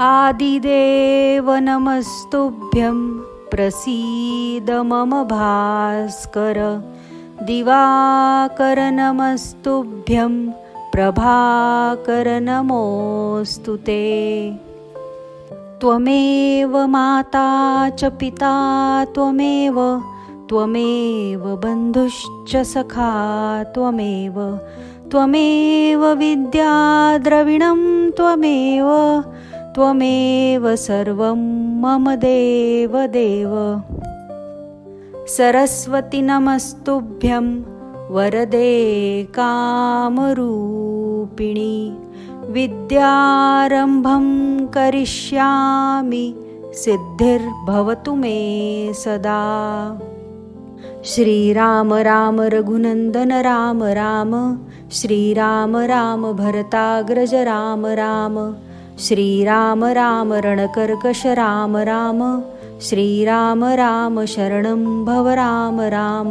आदिदेव नमस्तुभ्यं प्रसीद मम भास्कर दिवाकर नमस्तुभ्यं प्रभाकर नमोऽस्तु ते। त्वमेव माता च पिता त्वमेव त्वमेव बन्धुश्च सखा त्वमेव त्वमेव विद्या द्रविणं त्वमेव त्वमेव सर्वं मम देव देव। सरस्वति नमस्तुभ्यं वरदे कामरूपिणि। विद्यारम्भं करिष्यामि सिद्धिर्भवतु मे सदा। श्रीराम राम रघुनन्दन राम राम। श्रीराम राम भरताग्रज राम राम। श्रीराम राम रणकर्कश राम राम। श्रीराम राम शरणं भव राम राम